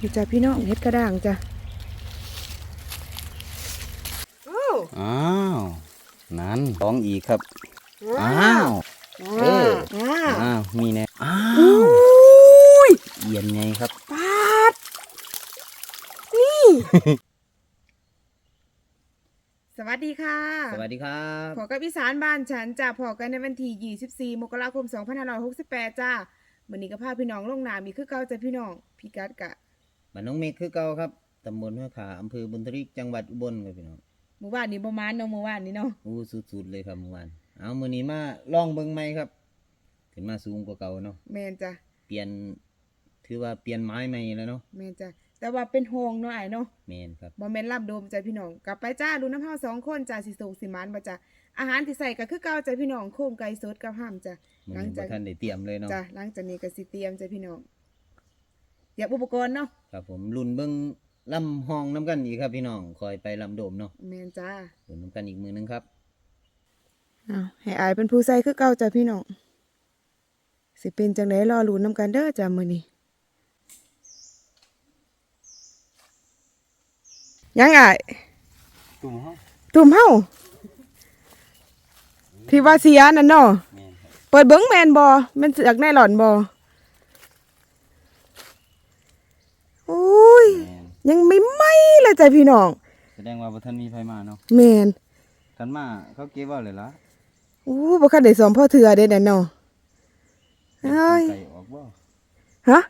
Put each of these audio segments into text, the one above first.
นี่จ้ะพี่น้องเฮ็ดกระด้างจ้ะโอ้อ้าว นั่นต้องอีกครับว้าอ้าววเออว้าวอ้าวมีแน่อ้าอุ้วยเอียนไงครับปาดนี่ สวัสดีค่ะ สวัสดีครับพอกับอีสานบ้านฉันจะพอกันในวันที่24มกราคม2568จ้าวันนี้ก็พาพี่น้องลงน้ำอีกคือเก่าจ้ะพี่น้องพี่กัดกะ บ้านน้องเมฆคือเก่าครับตำบลห้วยขาอำเภอบุญทริกจังหวัดอุบลครับพี่น้องเมื่อวานนี้ประมาณเนาะเมื่อวานนี้เนาะอู้สุดๆเลยครับเมื่อวานเอามื้อนี้มาลองเบิ่งใหม่ครับ ขึ้นมาสูงกว่าเก่าเนาะแมนจ้ะเปลี่ยนถือว่าเปลี่ยนไม้ใหม่แล้วเนาะแมนจ้ะแต่ว่าเป็นโฮงเนาะไอ้ายเนาะแมนครับบ่แม่นล่ำโดมจ้ะพี่น้องกลับไปจ้าดูน้ำเฮาสองคนจ้าสิโศกสิหมานบ่จ้ะอาหารที่ใส่ก็คือเก่าจ้ะพี่น้องโครงไก่สดกับห้ามจ้ะมื้อหลังนี้จาบ่กทันได้เตรียมเลยเนาะจ้ะหลังจากนี้ก็สิเตรียมจ้ะพี่น้อง เตรียมอุปกรณ์เนาะครับผมรุ่นเบิ่งลำห้องน้ำกันอีกครับพี่น้องคอยไปลำโดมเนาะแม่นจ้ารุ่นน้ำกันอีกมือนึงครับอ้าวให้อายเป็นผู้ใส่คือเก่าจ้ะพี่น้องสิเป็นจังไดรอลุ้นนํกันเด้อจ้ะมื้อนี้ยังอายตุ่มห้องตุ่มเฮาที่ว่าเสียนั่นเนาะแมนครับเปิดเบิ้งแมนบอแมันเสือกแน่หล่อนบอโอ้ ยแมนยังไม่ไหมเลยจ้ะพี่น้อง แสดงว่าบ่ทันมีไผมาเนาะแมนคันมาเขาเก็บไว้เลยล่ะโอ้บ่คันได้สอมพ่อเถื่อเด้นั่นเนาะเอ้ยไก่ออกบ่ฮะ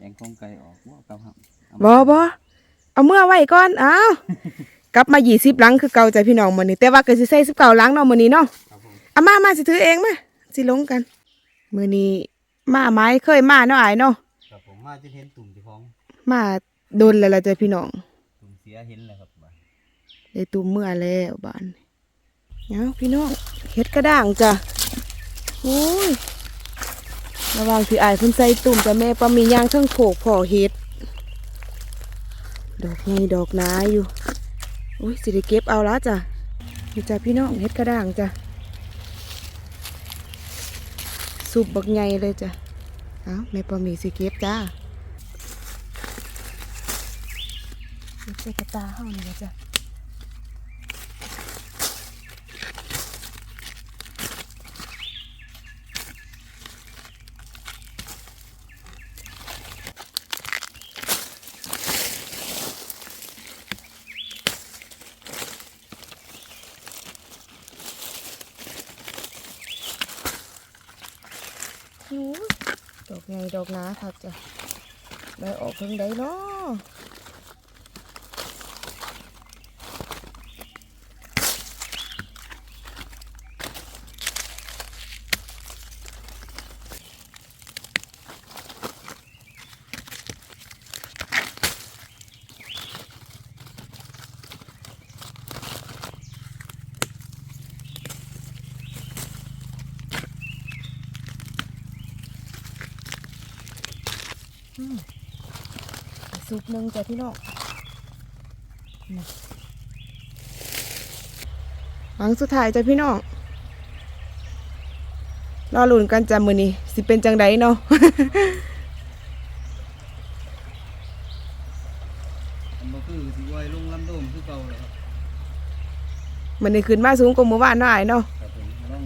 แองกงไก่ออกบ่กับครับบอบอเอาเมื่อไว้ก่อนอ้าวกลับมายี่สิบหลังคือเก่าจ้ะพี่น้องมื้อนี้แต่ว่าก็สิใส่สิบเก้าหลังเนาะมื้อนี้เนาะครับผมเอามามาสิถือเองมาสิลงกันมื้อนี้มาไม้เคยมาเนาะอ้ายเนาะครับผมมาจะเห็นตุ่มเจ้าของมา โดนแล้วล่ะจ้ะพี่น้องตุ่มเสียเห็นแล้วครับบัดได้ตุ่มเมื่อแล้วบ้านเอาพี่น้องเฮ็ดกระด้างจ้ะโอ้ยระหวังที่อายเพิ่นใส่ตุ่มจ้ะแม่ปามีย่างเทั้งโขกพ่อเฮ็ด ดอกไงดอกนาอยู่โอ้ยสิได้เก็บเอาละจ้ะนี่จ้ะพี่น้องเฮ็ดกระด้างจ้ะสุบบักไงเลยจ้ะเอาแม่ปามีสิเก็บจ้า เก็บใส่กตาเฮานี่แหละจ้ะดอกไงดอกนาครับจ้ะได้ออกเพิ่งได้เนาะ สุกหนึ่งจ้ะพี่น้องนี่หลังสุดท้ายจ้ะพี่น้องรอลุ้นกันจ้ะมือนี้สิเป็นจังไดเนาะมันบ่คือสิไว้ลงลำโดมคือเก่าเลยครับมันนี้ขึ้นมาสูงกว่าเมื่อวานเนาะไอ้ายเนาะครับผมลอง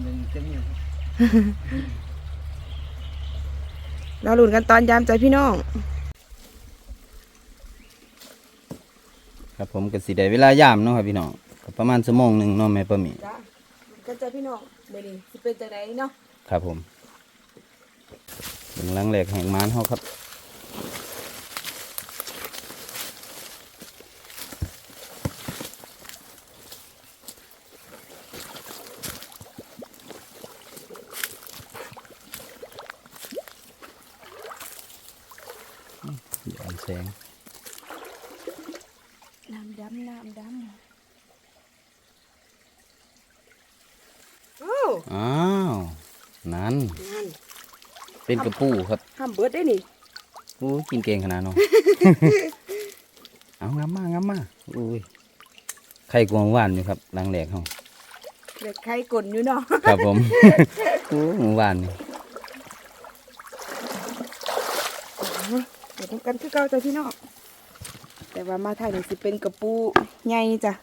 เบิ่งจังนี้ครับรอลุ้นกันตอนยามจ้ะพี่น้อง ครับผมก็สิได้เวลายามเนาะครับพี่น้องก็ประมาณชั่วโมงหนึงเนาะแม่ป้าหมีจ้ะกันจ้ะพี่น้องมือนี้สิเป็นจังไดเนาะครับผมเบิ่งหลังแหลกแห่งม้านเฮาครับ ย้อนแสง น้ำดำน้ำดำโอ้อ้าว นั่น นั่นเป็นกระปูครับห้ามเบิดได้นี่โอ้ยกินเก่งขนาดเนาะเอางามมางามมาอุ้ยไข่กวางหวานอยู่ครับหลังแหลกเฮาเด็กใครกลนอยู่เนาะครับผมโอ้หมูหวานนี่เดี๋ยวทำกันคือเก่าจ้ะพี่น้องแต่ว่ามาทางนี้สิเป็นกระปูใหญ่จ้ะ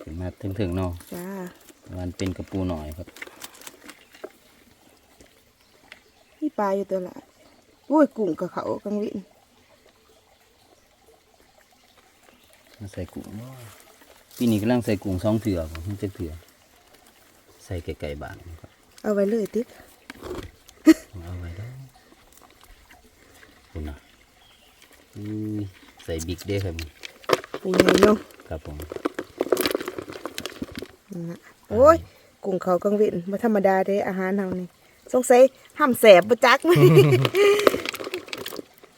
ขึ้นมาถึงๆเนาะจ้า มันเป็นกระปูหน่อยครับนี่ปลาอยู่ตัวละโอ้ยกุ้งกับเขากังวินมาใส่กุ้งเนาะปีนี้กำลังใส่กุ้งสองเถื่อผมมันจะเถื่อใส่ไก่ๆบานครับเอาไว้เลยติ๊กเอาไว้แล้วคุณนะอุ้ยใส่บิ๊กเด้ครับนี่ปูใหญ่เนาะครับผมนั่นน่ะ โอ้ยกุ้งเขากังวินมาธรรมดาเด้อาหารเฮานี่สงสัยห้ามแสบบ่จักมั้ย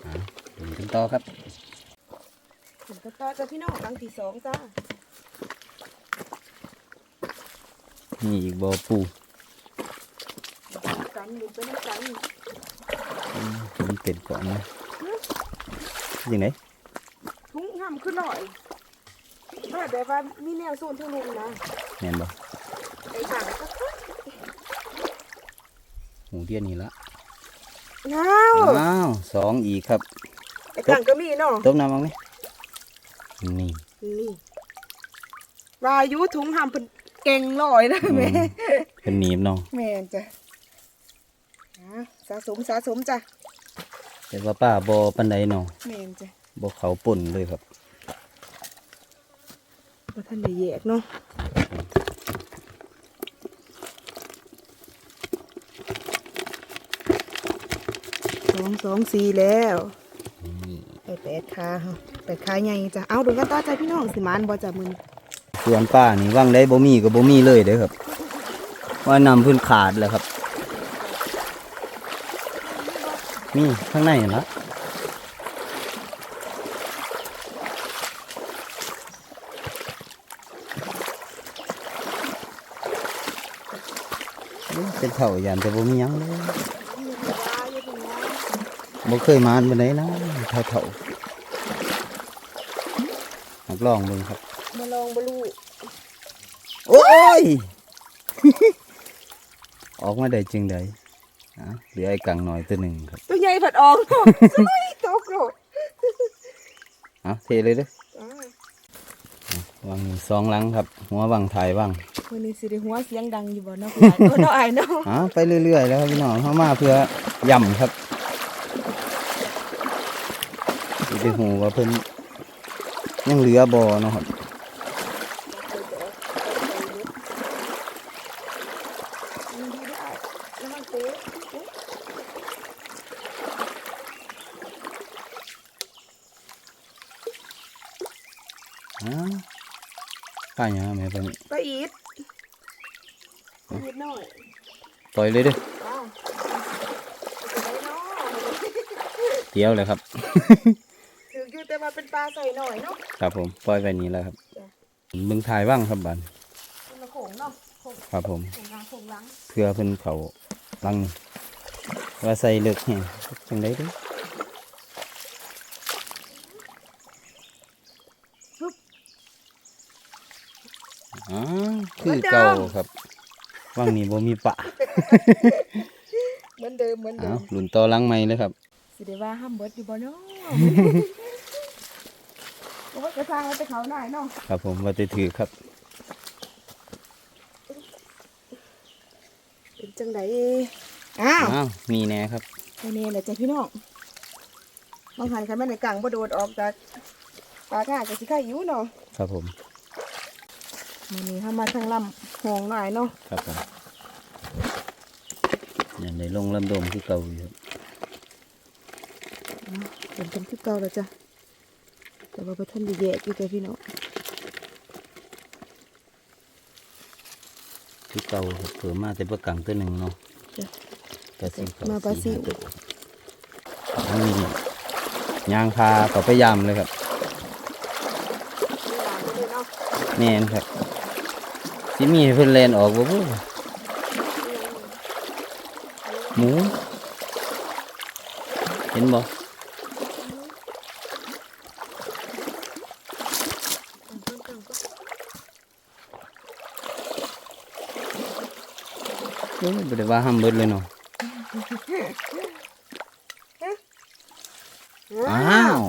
อะดูกันต่อครับผมก็ต่อจ้ะพี่น้องครั้งที่สองจ้านี่อีกบอปูกันอยู่เป็นกันมันเป็นก่อนนะยังไงทุงห้ามขึ้นหน่อยถ้าแบบว่ามีแนวโซนทางลุงนะแม่นบอ ไอ้ต่างก็หมูเดียนนี่ละง้าวอ้าวสองอีกครับไอ้ต่างก็มีเนาะต้มน้ำมั้งนี่นี่นี่วายุถุงห้ามเป็นเก่งลอยนะแม่เป็นหนีบเนาะแม่นจ้ะอะสะสมสะสมจ้ะแต่ว่าป้าบอปันไดเนาะแม่นจ้ะบอเขาป่นเลยครับว่าท่านได้แยกเนาะ องสองสี่แล้วไปแปดขาค่ะแปดขาใหญ่จ้ะเอาดูกันต่อใจพี่น้องสิมานบ่จ้ะมึงส่วนป้านี่ว่างได้บ่มีก็บ่มีเลยเด้อครับ ว่านำพื้นขาดแล้วครับนี่ข้างในเห็นะเอ้ยเป็นเถ่ายันแต่บ่มียังเลย บ่เคยมาอันบันไดนะเถ่าเถ่าๆหักลองเบิ่งครับมาลองบลูโอ้ย ออกมาได้จึงใดอะเหลือไอ้กังหน่อยตัวหนึ่งครับ ตัวใหญ่ผัดออกเนาะสไลด์ตกโลดเอาเทเลยเด้อจ้าวางสองหลังครับ หัววางถ่ายวางวันนี้สิได้หัวเสียงดังอยู่บ่เนาะคุณยายเนาะไอ้เนาะอ่าไปเรื่อยๆแล้วครับพี่น้องเข้ามาเพื่อย่ำครับสิ ไปหูว่าเพิ่นยังเหลือบ่เนาะครับอ่าป้าอย่างไรแม่ปะนี่ไปอีทไปอีทหน่อยปล่อยเลยเด้ออ้าวไปเนาะเตี้ยวเลยครับถื ออยู่แต่ว่าเป็นปลาใส่หน่อยเนาะครับผมปล่อยไปนี้แล้วครับจ้ะมึงถ่ายว่างครับบันคนละโขงเนาะโขงครับผมโขงหลังโขงหลังเพื่อเพิ่นเขาลังนี่ว่าใส่เลือกแห้งจังไดเด้ออ๋อคือเก่าครับว่างนี้บ่มีปะเหมือนเดิมเหมือนเดิอ้าวมหลุนต่อลังใหม่เลยครับสิได้ว่าห้ามเบิดอยู่บ่เนาะ โอ้ยกระทางมันไปเขาหน่อยเนาะครับผมว่าจะถือครับเป็นจังไดอ้าวอ้าวมีแน่ครับแค่นี้แหละจ้ะพี่น้องบางหันคันแม่นในกลางบ่โดดออกจากปลาก้าก็สิไข่อยู่เนาะครับผมมื้อนี้เฮามาทางลำหองหน่อยเนาะครับผมอย่างในลงลำโดมคือเก่าอยู่ครับเป็นเป็นคือเก่าแล้วจ้ะ แต่ว่าบ่ทันได้แยกอยู่จ้ะพี่น้องคือเก่าครับเผื่อมาแต่เพื่อกังตัวหนึ่งเนาะจ้ะปลาซิวเก่มาปลาซิวสี่ห้าตัวอันนี้ยางพาเขาไปยามเลยครับแน่นครับสิมีให้เพิ่นแลนออกบ่บ่หมู เห็นบ่ เอ้ยบ่ได้ว่าห้ามเบิดเลยเนาะอ้าว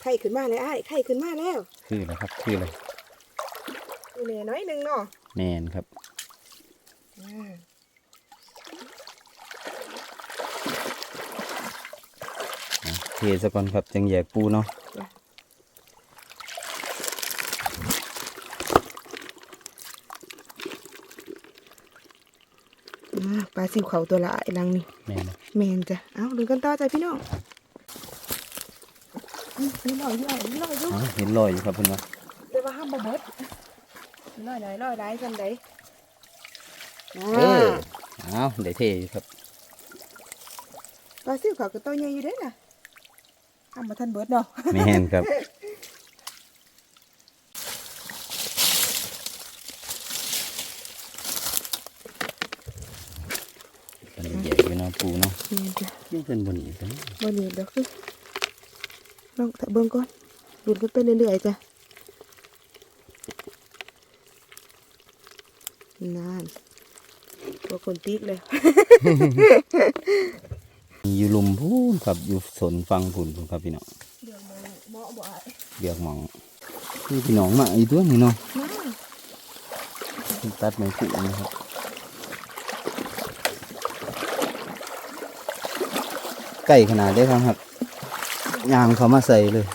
ไทข่ขึ้นมาเลยไอ้ายไข่ขึ้นมาแล้วคือแล้วครับคือเลยนี่แน่น้อยหนึงเนาะแมนครับอ่าอะเทซะก่อนครับจังแยกปูเนาะ อ่าปลาซิวเขาตัวละไอ้ลังนี่แมนแมนจ้ะเอ้าดูกันต่อจ้ะพี่น้องอืมนี่ลอยอยู่ไอ้นี่ลอยอยู่อ๋อเห็นรอยอยู่ครับเพื่อนว่าเดี๋ยวว่าห้ามบ่เบิดลอยไหนลอยไหนกันไดเออ่าอเอาได้เทอยู่ครับปลาซิวเขาก็ตัวใหญ่อยู่เด้น่ะห้ามบ่ทันเบิดเนาะแมนครับอันนี้แยกอยู่เนาะปูเนาะ แม่นจ้ะ นี่ เป็นบนอีกแล้วบ่หนีบดอกคือลองถ้าเบิ่งก่อนดูดกันไปเรื่อยๆจ้ะนานตัวคนติ๊กเลยอยู่ลุมพูนครับอยู่สนฟังผุนพูนครับพี่น้องเดี๋ยวมันเหมาะบ่อ้ายเบียกหมองนี่พี่น้องมาอีกตัวนี่เนาะมาตัดไม้ผูนะครับ ใกล้ขนาดได้ครับครับยางเขามาใส่เลย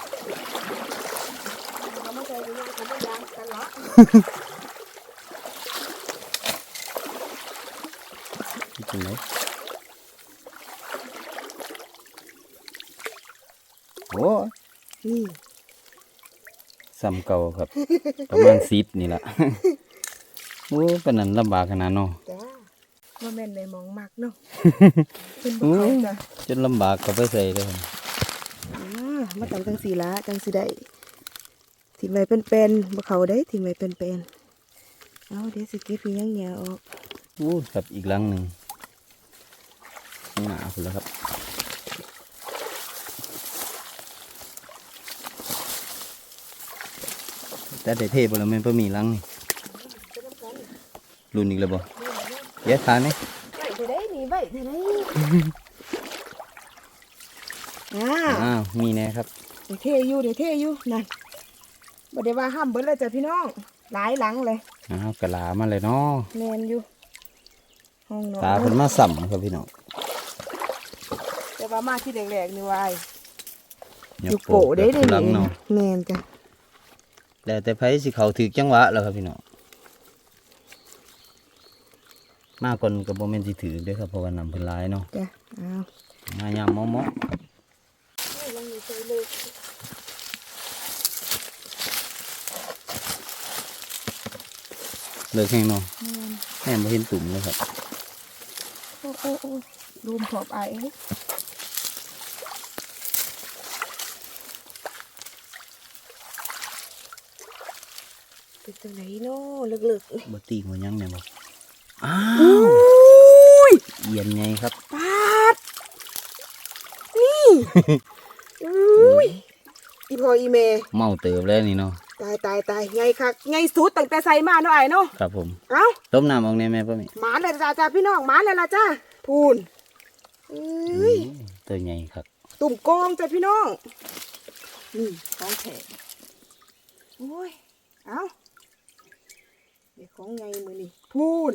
เอามาใส่ดูแล้วก็บ่ยางกันละนี่เป็นไรโอ้นี่ซ้ำเก่าครับ ประมาณสิบนี่แหละ โอ้ปานนั้นลำบากขนาดเนาะ จ้าว่าแม่นในมองมักเนาะเป็นโอ้บ่เขาจ้ะจนลำบากก็ไปใส่เลยครับอ่ามาตำจังสีละจังสีได้ทิ้งไว้เป็นๆบ่เขาได้ทิ้งไว้เป็นๆเอาเดี๋ยวสิเก็บอีหยังเหนียวออกโอ้ครับอีกหลังหนึ่งข้างหน้าคุณแล้วครับแต่ได้เทบแล้วแม่นบ่มีหลังนี่รุ่นอีกแล้วบ่ เยอะทานไหมไว้เท่าใดนี่ไว้เท่าใดอ่าอ้าวมีแน่ครับเดี๋ยวเทอยู่เดี๋ยวเทอยู่นั่นบ่ได้ว่าห้ามเบิดเลยจ้ะพี่น้องหลายหลังเลยอ้าวกะลามาเลยเนาะแมนอยู่ห้องนอนตาเพิ่นมาสั่มครับพี่น้องแต่ว่ามาที่แรกๆนี่วายยอยู่โปะได้เกิเด้หลังนี่เนาะแมนจ้ะแล้วแต่ไผสิเขาถือจังหวะแล้วครับพี่น้อง มาก่อนก็บ่แม่นสิถือเด้อครับเพราะว่านำเพิ่นหลายเนาะจ้ะอ้าวมายามเมาะลองอยู่ใส่เลยๆเลิกแห้งเนาะแม่นแม่นบ่เห็นตุ่มเลยครับโอ้โอ้โอ้รูมขอบไอายเอ้ยเป็นจังไหนเนาะเลิกๆนี่บ่ตีหัวยังแม่นบ่อ้า อวุ้ยเอียนไงครับปาดนี่อุ้ยอีพออีเมเมาเติบแล้วนี่เนาะตายตายตายไงคักไงสุดตั้งแต่ใส่มาเนาะไอ้เนาะครับผมเอ้าต้มน้ำออกแน่แม่ป้าแม่หมาเลยจ้าจ้าพี่น้องหมาเลยล่ะจ้าพูนเอ้ยอืมตัวใหญ่ครับ ตุ่มโกงจ้าพี่น้องนี่ของแข็งโอ้ย เอ้าเดี๋ยว ของไงมือนี่พูน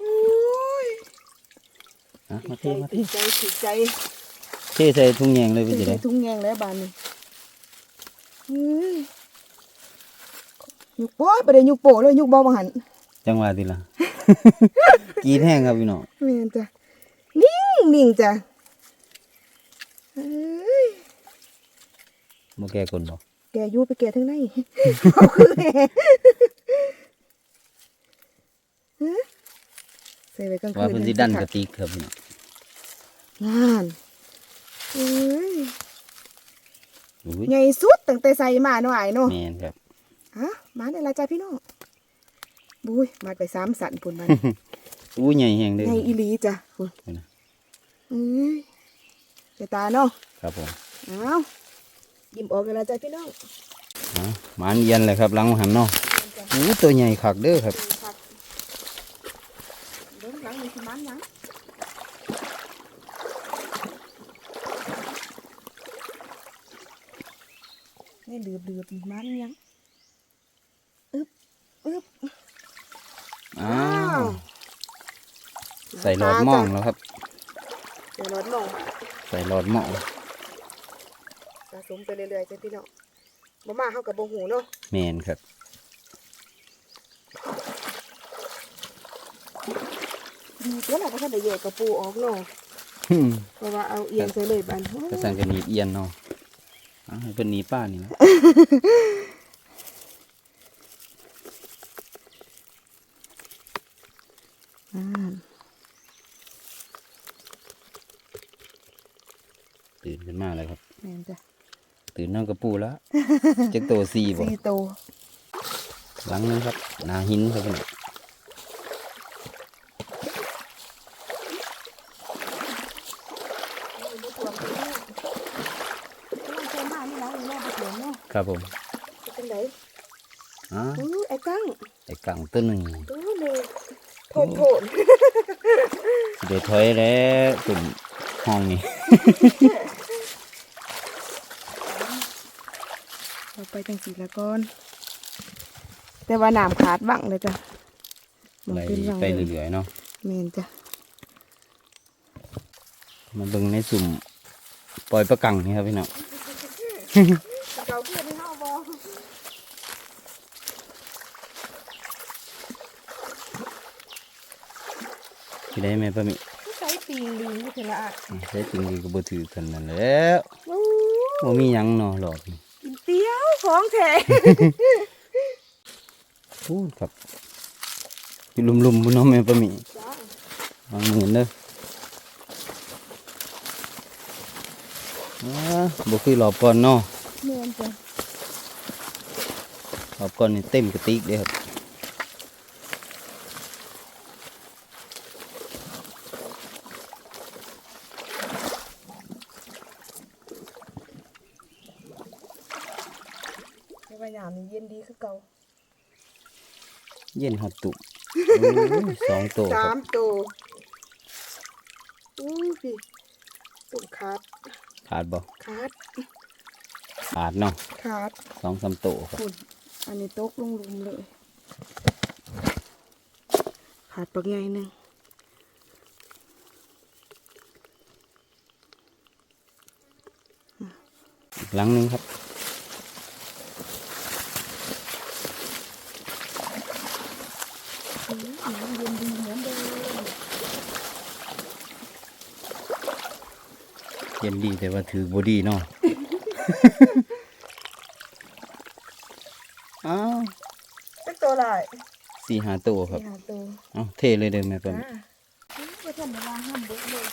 โอ้ยอะมาเทถูมากเทใจถูกใจเทใส่ถุงแยงเลยพี่จิใส่ได้ทุ่งแยงแล้วบานนี้เฮ้ยยุกโป้ยประเดี๋ยวยุกโป้เลยยุกบอมาหันจังหวะดีละกรีดแห้งครับพี่น้องเมียนจ้ะนิ่งนิ่งจ้ะเอ้ยบ่แก้กลบ่แกอยูไปแกทั้งในเอาคือแหฮะ ใส่ไว้กลางคืนว่าเพิ่นสิดันกระติกครับพี่น้องงานเอ้ยอุ้ยใหญ่สุดตั้งแต่ใส่มาหน่อยเนาะแม่นครับฮะมาได้ละจ้ะพี่น้องบุ้ยมาไปสามสันปุ่นมันอู้ใหญ่แห้งเด้อใหญ่อีหลีจ้ะปุ่นนี่นะเอ้ยเดี๋ยวตาเนาะครับผมเอายิ้มออกกันละจ้ะพี่น้องอะหมานเอียนเลยครับหลังหันเนาะอู้ตัวใหญ่คักเด้อครับ เดินหลังมีสมันยังนี่ดืบดืบๆมันยังอึ๊บอึ๊บอ้าว ใส่หลอดหม่องแล้วครับเดี๋ยวหลอดหม่อง ใส่หลอดหม่องสะสมไปเรื่อยๆจ้ะพี่น้องบ่มาเฮากับบ่หูเนาะแมนครับ ดีตัวละบ่ทันได้แยกกระปูออกเนาะเพราะว่าเอาเอียงใส่เลยบานโอ้กระสังกันหนีบเอียนเนาะเอาให้เพิ่นหนีป้านี่นะอ่าตื่นขึ้นมาเลยครับแม่นจ้ะตื่นน้องกระปูแล้วจักโตสี่บ่สี่โตหลังนึงครับหนาหินครับพี่น้อง บ่ถ่วงไปเนาะต้องเต็มมานี่แล้วแม่บ่ถ่วงเนาะ ครับผมเป็นไดอ๋ออู้ไอ้กังไอ้กังตัวหนึ่งอู้เลยโทนโทนสิเดี๋ยวถอยแล้วตุ่มห้องนี่เราไปจังสีละก่อน แต่ว่าน้ำขาดบังเลยจ้ะมันไหลเป็นบังไปเลยเรื่อยๆเนาะเมนจ้ะมาเบิ่งในสุ่มปล่อยประกังนี่ครับพี่น้อง เก่าเพื่อนที่เฮาบอที่ได้แม่ป้ามิใช้ปีงลิงที่เพิ่นละอะใช้จริงดีก็บ่ถือกันนั่นแหล้วอู้บ่มีหยังเนาะหลอกนี่กินเตี้ยวของแท้พูดครับอยู่ลุมๆพุ่นเนาะแม่ป้ามิจ้าวางมือเด้ออ่าบ่คือรอบก่อนเนาะ เมนจ้ะรอบก่อนนี่เต็มกระติกเด้ครับแต่ว่ายามนี่เย็นดีคือเก่า เย็นฮอดตุโอ้ยสองโตคสารับมตัวอู้พี่ตุ่มขาดขาดบ่ขาด ขาดเนาะขาดสองสามโตครับคุณอันนี้ตกลงหลุมเลย ขาดปักใหญ่หนึ่งอีกหลังหนึงครับอืมน้ำเย็นดีเหมือนเดิมเย็นดีแต่ว่าถือบดีเนาะ อ้าวเป็นตัวลายสี่หาโตครับหาตัวเอาเทเลยเด้อแม่เปิ้นอ่าไม่ทำเวลาห้ามเด็กเลย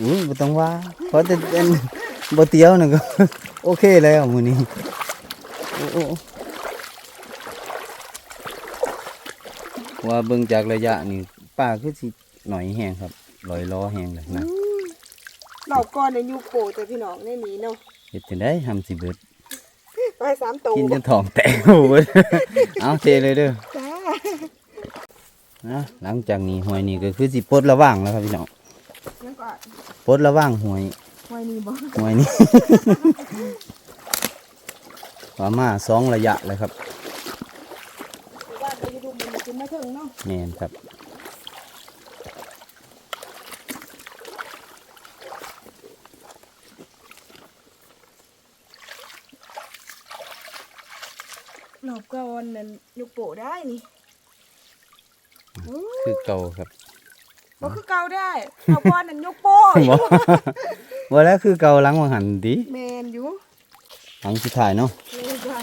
อุ้ยบ่ต้องว่าเพราะแต่อันบ่เตี้ยวน่ะก็ โอเคแล้วมื้อนี้โอ้โอ้ว่าเบิ่งจากระยะนี่ป้าคือสิหน่อยแห้งครับลอยล้อแห้งเลยนะหลอกก่อนในยูโกแต่พี่น้องในนี้เนาะ เฮ็ดจังได๋ทำสิเบิดไปสามตัวกินจนท้องแตกโอ้เบิดเอาเทเลยเด้อจ้านะหลังจากนี้หวยนี่ก็คือสิปลดระว่างแล้วครับพี่น้องแล้วก็ปลดระว่างหวยไว้นี่บ่หวยนี่ว่ามาสองระยะเลยครับว่าไปดูมันกินมาถึงเนาะแม่นครับ หลอกก่อนนั่นยูโกได้นี่โอ้คือเก่าครับบ่คือเก่าได้หลอกก่อนนั่นยูโป้บ่ว่าแล้วคือเก่าหลังว่าหันดิแมนอยู่หลังสุดท้ายเนาะแม่นจ้ะ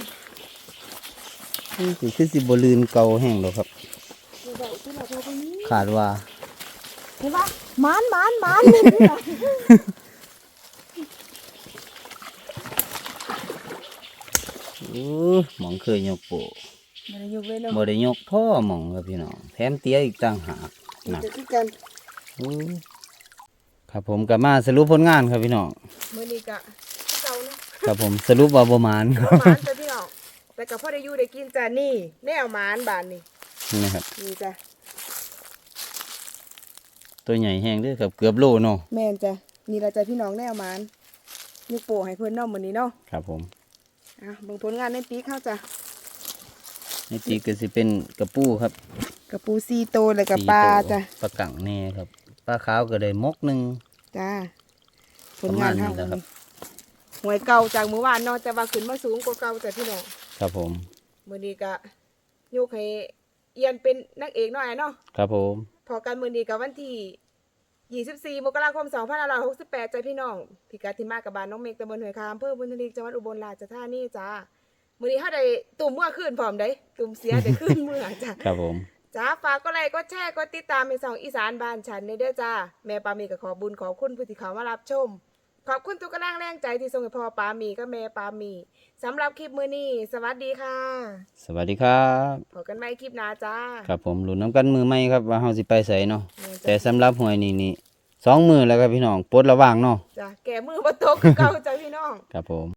นี่สิคือสิบ่ลืนเก่าแห้งหรอกครับเดี๋ยวบอกที่เราโทรไปนี้ขาดว่าเห็นปะหมานหมานหมาน โอ้ หมองเคยยกโปะมันอยู่เลยเนาะบ่ได้ยกพ่อหมองครับพี่น้องแถมเตี้ยอีกต่างหากหนักจะคือกันโอ้ครับผมก็มาสรุปผลงานครับพี่น้องมื้อนี้กะเก่าเนาะครับผมสรุปว่าประมาณครับหมานจ้ะพี่น้องแต่กับพ่อได้อยู่ได้กินจ้ะนี่แนวหมานบานนี่นี่นะครับนี่จ้ะตัวใหญ่แห้งเด้วยครับเกือบโลเนาะแม่นจ้ะนี่เราจะพี่น้องแนวหมานยูโปให้เพิ่นเนาะมื้อนี้เนาะครับผม อะเบิ่งผลงานในปีเข้าจ้ะนี่ตีก็สิเป็นกระปูครับกระปูซีโตวแล้วก็สี่ปลาตัวจ้ะปลากังแน่ครับปลาขาวก็ได้มกหนึ่งจ้าผลงานประมาณนี้เฮาแหละครับหวยเก่าจากมื้อวานเนาะแต่ว่าขึ้นมาสูงกว่าเก่าจ้ะพี่น้องครับผมมื้อนี้ก็ยกให้เอียนเป็นนางเอกหน่อยเนาะครับผมพอกันมื้อนี้ก็วันที่ 24 มกราคม 2568จ้ะพี่น้อง พิกัดที่มากับบ้านน้องเมกตำบลห้วยคามอำเภอบุญทลีจังหวัดอุบลราชธานีจ้ามื้อนี้เฮาได้ตุ่มเมื่อคืนพร้อมเด้ตุ่มเสียได้คืนเมื่อจ้ะครับผมจ้าฝากก็ไลค์ก็แชร์ก็ติดตามในสองอีสานบ้านฉันในเด้อจ้าแม่ปามีก็ขอบุญขอบคุณผู้ที่เขามารับชม ขอบคุณทุกกำลังแรงใจที่ส่งให้พ่อปามีก็แม่ปามีสำหรับคลิปมื้อนี้ สวัสดีค่ะ สวัสดีครับพบกันใหม่คลิปหน้าจ้าครับผมหลุนน้ำกันมือใหม่ครับว่าเฮาสิไปใส่เนาะแม่จ้ะแต่สำหรับหวยนี่นี่สองมือแล้วครับพี่น้องปลดระว่างเนาะจ้าแก่มือบ่ตกคือเก่าจ้าพี่น้อง ครับผม